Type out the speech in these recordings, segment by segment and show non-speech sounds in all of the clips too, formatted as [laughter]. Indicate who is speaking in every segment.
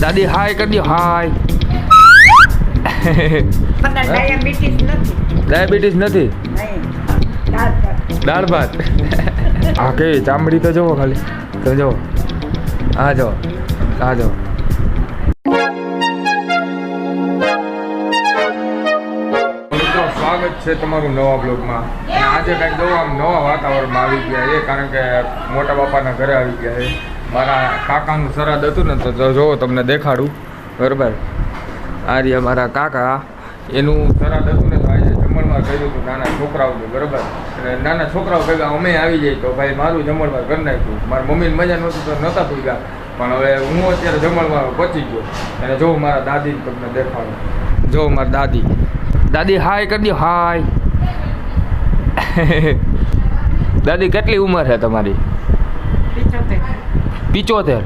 Speaker 1: દાદી હાય કરી દો હાય
Speaker 2: ડાયાબિટીસ નથી.
Speaker 1: દાળ ભાત હા કેવી ચામડી તો જુઓ ખાલી તો જુઓ હા જો હા જો મિત્રો સ્વાગત છે તમારું નવા બ્લોગમાં અને આજે કંઈક જો આમ નવા વાતાવરણમાં આવી ગયા છે કારણ કે મોટા બાપાના ઘરે આવી ગયા છે. મારા કાકાનું સરહદ હતું ને તો જો તમને દેખાડું. બરાબર? આ રહ્યા મારા કાકા, એનું સરહદ હતું ને તો આજે જમણવાર કહ્યું હતું નાના છોકરાઓનું, બરાબર? અને નાના છોકરાઓ ભેગા અમે આવી જઈએ તો ભાઈ મારું જમણવાર કરી નાખ્યું. મારી મમ્મીને મજા નહોતી તો નહોતા પૂગ્યા પણ હવે હું અત્યારે જમણવાર પહોંચી ગયો. અને જો મારા દાદી તમને દેખાડું. જો મારી દાદી. દાદી, હાય કરી દો, હાય. [laughs] દાદી, કેટલી ઉંમર છે તમારી. પિચોતેર.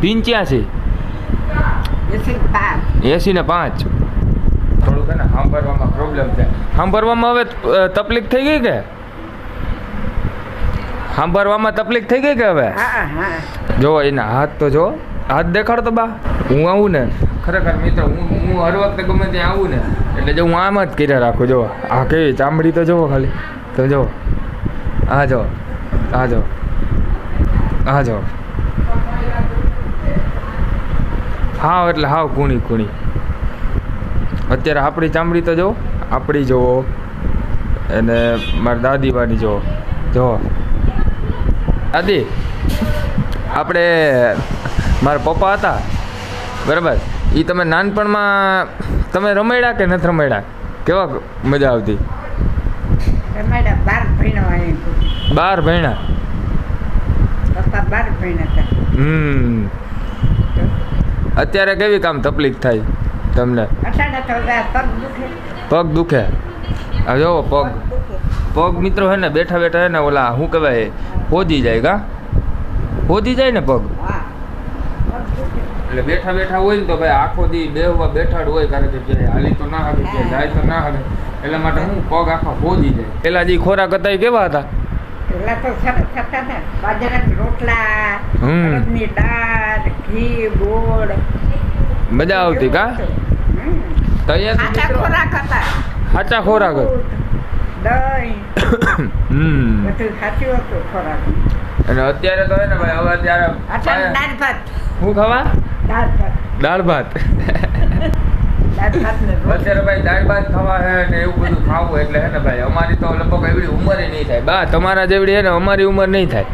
Speaker 2: પંચ્યાસી. એંસી
Speaker 1: ને પાંચ. થોડુંક ને સાંભળવામાં પ્રોબ્લેમ છે. સાંભળવામાં હવે તકલીફ થઈ ગઈ કે? સાંભળવામાં તકલીફ થઈ ગઈ કે હવે?
Speaker 2: હા હા.
Speaker 1: જો એના હાથ તો જો હાથ દેખાડ તો બા. હું આવું ને? ખરેખર મિત્ર હું હું હર વખતે ગમે ત્યાં આવું ને એટલે જો હું આમ જ કર્યા રાખું જો. આ કેવી ચામડી તો જુઓ ખાલી. તો જો. આ જો. આ જો. આ જો હાવ એટલે હાવ કૂણી કૂણી. અત્યારે આપણી ચામડી તો જો આપણી જુઓ. અને મારી દાદીવાની જુઓ. જુઓ. દાદી આપણે મારા પપ્પા હતા. બરાબર? એ તમે નાનપણમાં તમે રમાડ્યા કે નથી રમાડ્યા કેવા મજા આવતી?
Speaker 2: બાર ભણ્યો.
Speaker 1: બાર ભણ્યા
Speaker 2: હતા.
Speaker 1: હમ. અત્યારે કેવી કામ તકલીફ થાય તમને?
Speaker 2: પગ દુખે.
Speaker 1: આ જોવો પગ. પગ મિત્રો હે ને બેઠા બેઠા હે ને ઓલા શું કહેવાય હોજી જાય કા? હોજી જાય ને પગ. એટલે બેઠા બેઠા હોય ને તો ભાઈ આખો દી બેહવા બેઠા હોય કારણ કે જે હાલી તો ના હાલી જાય તો ના હાલે. એટલા માટે હું પગ આખા હોજી જાય. પેલા જે ખોરાક હતા એ કેવા હતા?
Speaker 2: પેલા તો સરસ હતા ને બાજરાના રોટલા. અડદની દાળ ઘી ગોળ.
Speaker 1: મજા આવતી કા.
Speaker 2: સાચા ખોરાક હતા.
Speaker 1: સાચા ખોરાક
Speaker 2: દહીં. બધું સાચું હતું ખોરાક.
Speaker 1: અને અત્યારે તો હે ને ભાઈ હવે અત્યારે
Speaker 2: અટાણે દાળ ભાત.
Speaker 1: શું ખાવા?
Speaker 2: દાળ ભાત.
Speaker 1: દાળ ભાત. અત્યારે ભાઈ દાળ ભાત ખાવા હે ને એવું બધું ખાવું એટલે હે ને ભાઈ? અમારી તો લગભગ એવડી ઉંમર નહીં થાય. બા તમારા જેવડી હે ને અમારી ઉંમર નહીં થાય.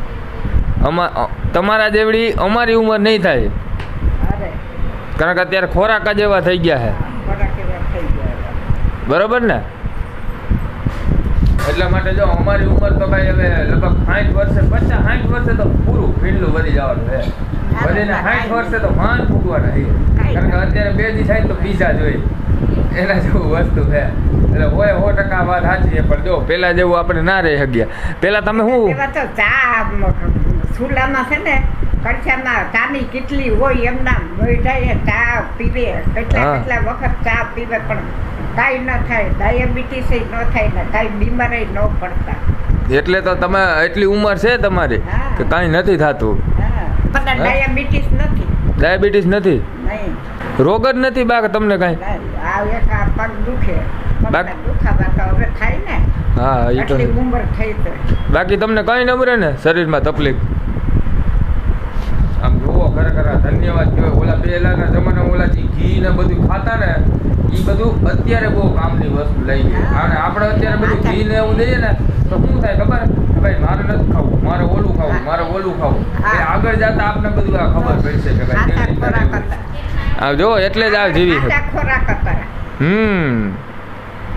Speaker 1: તમારા જેવડી અમારી ઉંમર નહીં થાય. કારણ કે અત્યારે ખોરાક જ એવા થઈ ગયા છે. બરોબર ને? એટલા માટે જો અમારી ઉંમર તો ભાઈ હવે લગભગ સાઠ વર્ષે પચાસ સાઠ વર્ષે તો પૂરું ફીંડલું વધી જવાનું છે. વધીને સાઠ વર્ષે તો માન ફૂટવાના છે. કારણ કે અત્યારે બે દી થાય તો પીઝા જોઈએ. એના જેવું વસ્તુ છે. એટલે હોય સો ટકા વાત સાચી છે પણ જો પેલા જેવું આપણે ના રહી શક્યા પેલા તમે શું?
Speaker 2: તો ચા ચૂલામાં છે ને કડછામાં ચાની કેટલી હોય એમના મોઢાએ ચા પીવે. કેટલા કેટલા વખત ચા પીવે પણ કાંઈ ન થાય. ડાયાબિટીસ ન થાય ને કાંઈ બીમારી ન પડતા.
Speaker 1: એટલે તો તમે એટલી ઉંમર છે તમારી. કે કાંઈ નથી થતું.
Speaker 2: ડાયાબિટીસ નથી.
Speaker 1: ડાયાબિટીસ નથી? રોગ જ નથી બા તમને કાંઈ.
Speaker 2: આ એક આ પગ દુખે.
Speaker 1: બાક- બાકી તમને કઈ ન મળે ને શરીરમાં તકલીફ આમ જોવો ખરેખર આ ધન્યવાદ કહેવાય. ઓલા પહેલાના જમાનામાં ઓલા જે ઘી ને બધું ખાતા ને એ બધું અત્યારે બહુ કામની વસ્તુ લઈ ગઈ અને આપણે અત્યારે બધું ઘી ને એવું લઈએ ને તો શું થાય ખબર? ભાઈ મારે નથી ખાવું મારે ઓલું ખાવું મારે ઓલું ખાવું. આગળ જતા આપને બધું આ ખબર પડશે કે ભાઈ કેવી આ જો એટલે જ આ જીવી હમ.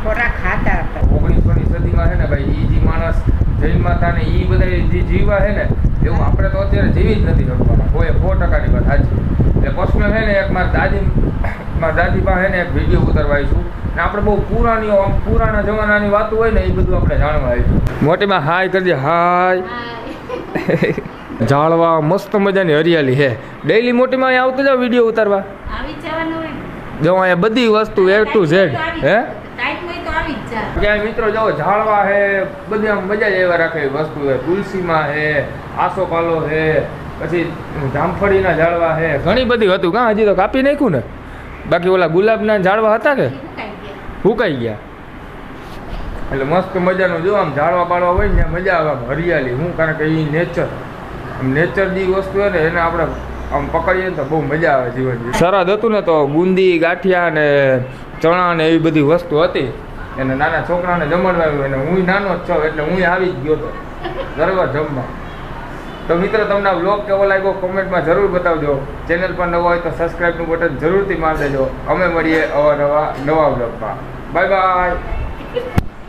Speaker 2: ખોરાક ખાતા હતા.
Speaker 1: ઓગણીસોની સદીમાં છે ને ભાઈ એ જે માણસ જૈન માતા ને એ બધા જે જીવા છે ને એવું આપણે તો અત્યારે જીવી જ નથી શકવાના. કોઈ સો ટકાની વાત સાચી. એટલે પર્સનલ છે ને એક મારા દાદી મારા દાદી પાસે ને એક વીડિયો ઉતારવા આવીશું ને આપણે બહુ પુરાણી આમ પુરાણા જમાનાની વાતો હોય ને એ બધું આપણે જાણવા આવીશું. મોટીમાં હાય કરજે હાય. જાળવા મસ્ત મજાની હરિયાળી છે. ડેઈલી મોટીમાં આવતું આવતો જાવ વીડિયો ઉતારવા.
Speaker 3: જો
Speaker 1: અહીંયા બધી વસ્તુ એ ટુ ઝેડ હે
Speaker 3: ટાઈમ હોય તો આવી જ જા
Speaker 1: ક્યાંય મિત્રો જો ઝાડવા હે બધી આમ મજા જ એવા રાખે. વસ્તુ હે તુલસીમાં હે આસોપાલો હે પછી જામફળીના ઝાડવા હે. ઘણી બધી હતું કાં હજી તો કાપી નાખ્યું ને? બાકી ઓલા ગુલાબના ઝાડવા હતા કે?
Speaker 3: એ ગયા.
Speaker 1: એટલે મસ્ત મજાનું જો આમ ઝાડવા પાડવા હોય ને મજા આવે આમ હરિયાળી. હું કારણ કે એ નેચર આમ નેચર જે વસ્તુ હોય ને એને આપણે આમ પકડીએ ને તો બહુ મજા આવે જીવન સરહદ હતું ને તો બુંદી ગાંઠિયા ને ચણા ને એવી બધી વસ્તુ હતી. એને નાના છોકરાને જમાડવાયું અને હું નાનો જ છું, એટલે હું આવી જ ગયો હતો ગરબા જમવા. તો મિત્રો, તમને આ વ્લોગ કેવો લાગ્યો? કોમેન્ટમાં જરૂર બતાવજો. ચેનલ પર નવો હોય તો સબસ્ક્રાઈબનું બટન જરૂરથી મારી દેજો. અમે મળીએ અવારનવા નવા બ્લોગમાં બાય બાય.